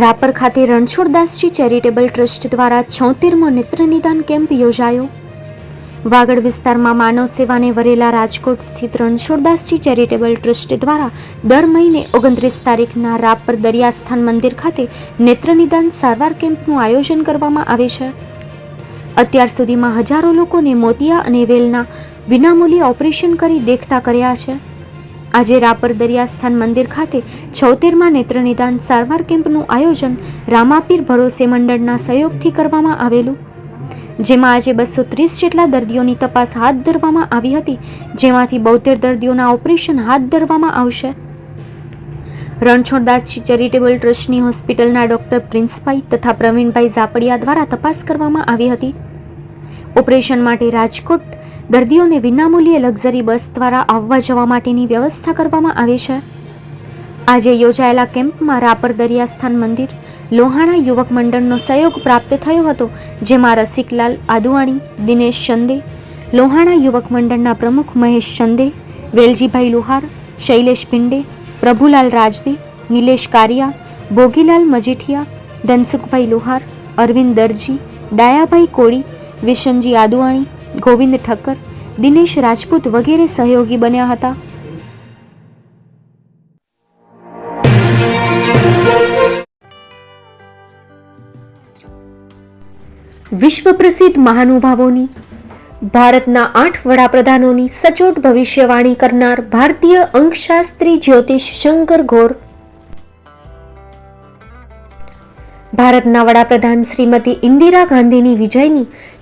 રાપર ખાતે Ranchhoddasji charitable trust દ્વારા છોતેરમો નેત્રનિદાન camp યોજાયો. વાગડ વિસ્તારમાં માનવ સેવાને વરેલા રાજકોટ સ્થિત રણછોડદાસજી ચેરિટેબલ ટ્રસ્ટ દ્વારા દર મહિને ઓગણત્રીસ તારીખના રાપર દરિયાસ્થાન મંદિર ખાતે નેત્રનિદાન સારવાર કેમ્પનું આયોજન કરવામાં આવે છે. અત્યાર સુધીમાં હજારો લોકોને મોતિયા અને વેલના વિનામૂલ્યે ઓપરેશન કરી દેખતા કર્યા છે. આજે રાપર દરિયાસ્થાન મંદિર ખાતે છોતેરમાં નેત્રનિદાન સારવાર કેમ્પનું આયોજન રામાપીર ભરોસે મંડળના સહયોગથી કરવામાં આવેલું. જેમાં આજે બસો ત્રીસ જેટલા દર્દીઓની તપાસ હાથ ધરવામાં આવી હતી, જેમાંથી બોતેર દર્દીઓના ઓપરેશન હાથ ધરવામાં આવશે. રણછોડદાસજી ચેરિટેબલ ટ્રસ્ટની હોસ્પિટલના ડોક્ટર પ્રિન્સભાઈ તથા પ્રવીણભાઈ ઝાપડિયા દ્વારા તપાસ કરવામાં આવી હતી. ઓપરેશન માટે રાજકોટ દર્દીઓને વિનામૂલ્યે લક્ઝરી બસ દ્વારા આવવા જવા માટેની વ્યવસ્થા કરવામાં આવે છે. આજે યોજાયેલા કેમ્પમાં રાપર દરિયાસ્થાન મંદિર, લોહાણા યુવક મંડળનો સહયોગ પ્રાપ્ત થયો હતો, જેમાં રસિકલાલ આદુવાણી, દિનેશ શંદે, લોહાણા યુવક મંડળના પ્રમુખ મહેશ શંદે, વેલજીભાઈ લુહાર, શૈલેષ પિંડે, પ્રભુલાલ રાજદે, નિલેશ કારિયા, ભોગીલાલ મજીઠિયા, ધનસુખભાઈ લુહાર, અરવિંદ દરજી, ડાયાભાઈ કોળી, વિશનજી આદુવાણી ગોવિંદ ઠક્કર, દિનેશ રાજપૂત વગેરે સહયોગી બન્યા હતા. વિશ્વ પ્રસિદ્ધ મહાનુભાવોની, ભારતના આઠ વડાપ્રધાનોની સચોટ ભવિષ્યવાણી કરનાર ભારતીય અંકશાસ્ત્રી જ્યોતિષ શંકર ઘોર ભારતના વડાપ્રધાન શ્રીમતી ઇન્દિરા ગાંધીની વિજયની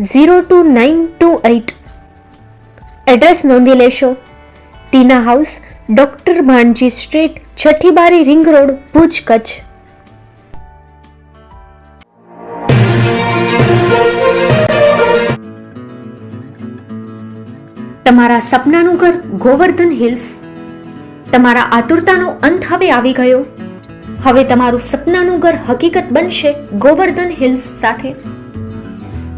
zero two nine two eight. Address નોંધી લેશો. Tina house, doctor Bhanji street Chhathi Bari ring road, Bhuj Kutch. તમારા સપનાનું ઘર ગોવર્ધન હિલ્સ. તમારા આતુરતાનો અંત હવે આવી ગયો. હવે તમારું સપનાનું ઘર હકીકત બનશે ગોવર્ધન હિલ્સ સાથે.